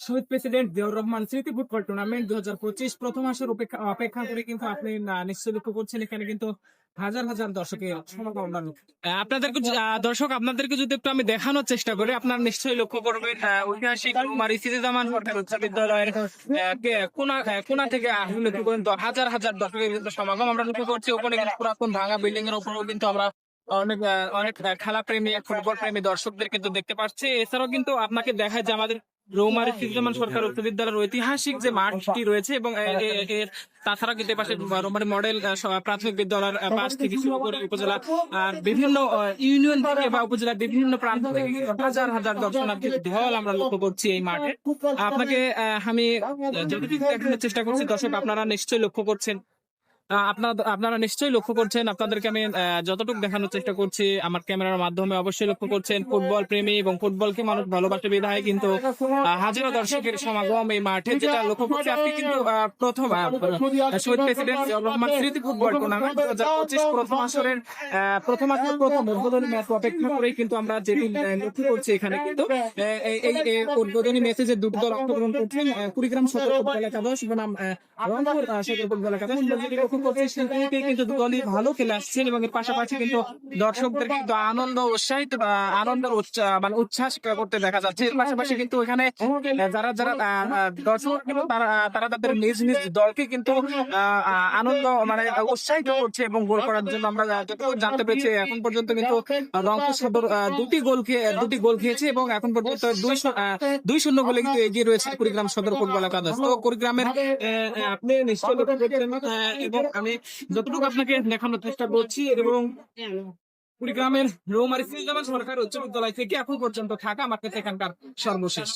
শহীদ president Ziaur Rahman স্মৃতি football tournament দুই হাজার পঁচিশ প্রথম আসর অপেক্ষা করে কিন্তু আপনি আহ, নিশ্চয়ই লক্ষ্য করছেন। এখানে কিন্তু হাজার হাজার দর্শকের সমাগম আহ, দর্শক আপনাদেরকে যদি একটু আমি দেখানোর চেষ্টা করি আপনারা নিশ্চয়ই লক্ষ্য করবেন ঐতিহাসিক কুমার বিদ্যালয়ের কোনা থেকে লক্ষ্য হাজার হাজার দর্শকের কিন্তু সমাগম আমরা লক্ষ্য করছি। ওখানে পুরাতন ভাঙা বিল্ডিং এর উপরেও কিন্তু আমরা অনেক অনেক খেলা প্রেমী ফুটবল প্রেমী দর্শকদের কিন্তু দেখতে পাচ্ছি। এছাড়াও কিন্তু আপনাকে দেখায় যে আমাদের রৌমার ইসিজামান সরকার উচ্চ বিদ্যালয়ের ঐতিহাসিক যে মাঠটি রয়েছে এবং এর তাছাড়া কিন্তু পাশে রোমারি মডেল প্রাথমিক বিদ্যালয়ের পাশ থেকে শুরু করে উপজেলা আর বিভিন্ন ইউনিয়ন থেকে বা উপজেলার বিভিন্ন প্রান্ত থেকে হাজার হাজার দর্শনার্থীর ঢল আমরা লক্ষ্য করছি এই মাঠে। আপনাকে আমি যতটুকু দেখানোর চেষ্টা করছি দর্শক আপনারা নিশ্চয়ই লক্ষ্য করছেন। আপনারা নিশ্চয়ই লক্ষ্য করছেন, আপনাদেরকে আমি যতটুকু দেখানোর চেষ্টা করছি, আমার ক্যামেরার মাধ্যমে অবশ্যই লক্ষ্য করছেন, ফুটবল প্রেমী এবং ফুটবলকে মানুষ ভালোবাসে বিধায় কিন্তু হাজারো দর্শকের সমাগম এই মাঠে যেটা লক্ষ্য করছি, আপনি কিন্তু প্রথম শহীদ প্রেসিডেন্ট রহমান স্মৃতি ফুটবল টুর্নামেন্ট প্রথম আসরের প্রথম আসরের প্রথম উদ্বোধনী ম্যাচ অপেক্ষা করেই কিন্তু আমরা যেটি লক্ষ্য করছি এখানে কিন্তু এই উদ্বোধনী ম্যাচে যে দুটো দল অংশগ্রহণ করছেন কুড়িগ্রাম সদর ফুটবল একাদশ রংপুর সদর ফুটবল একাদশ লক্ষ্য কিন্তু দলই ভালো খেলে আসছেন এবং পাশাপাশি কিন্তু দর্শকদের কিন্তু আনন্দ, উৎসাহিত মানে উচ্ছ্বাস করতে দেখা যাচ্ছে। এর পাশাপাশি কিন্তু এখানে যারা যারা দর্শক তারা তাদের নিজ নিজ দলকে কিন্তু আনন্দ মানে উৎসাহিত করছে এবং গোল করার জন্য আমরা যতটুকু জানতে পেরেছি, এখন পর্যন্ত কিন্তু রংপুর সদর দুটি গোল দুটি গোল খেয়েছে এবং এখন পর্যন্ত দুই দুই শূন্য গোলে কিন্তু এগিয়ে রয়েছে কুড়িগ্রাম সদর ফুটবল একাদশ। তো কুড়িগ্রামের আপনি নিশ্চয় এবং আমি যতটুকু আপনাকে দেখানোর চেষ্টা করছি এবং কুড়িগ্রামের রৌমারি সিজামান সরকার উচ্চ বিদ্যালয় থেকে এখন পর্যন্ত থাকা আমার কাছে এখানকার সর্বশেষ।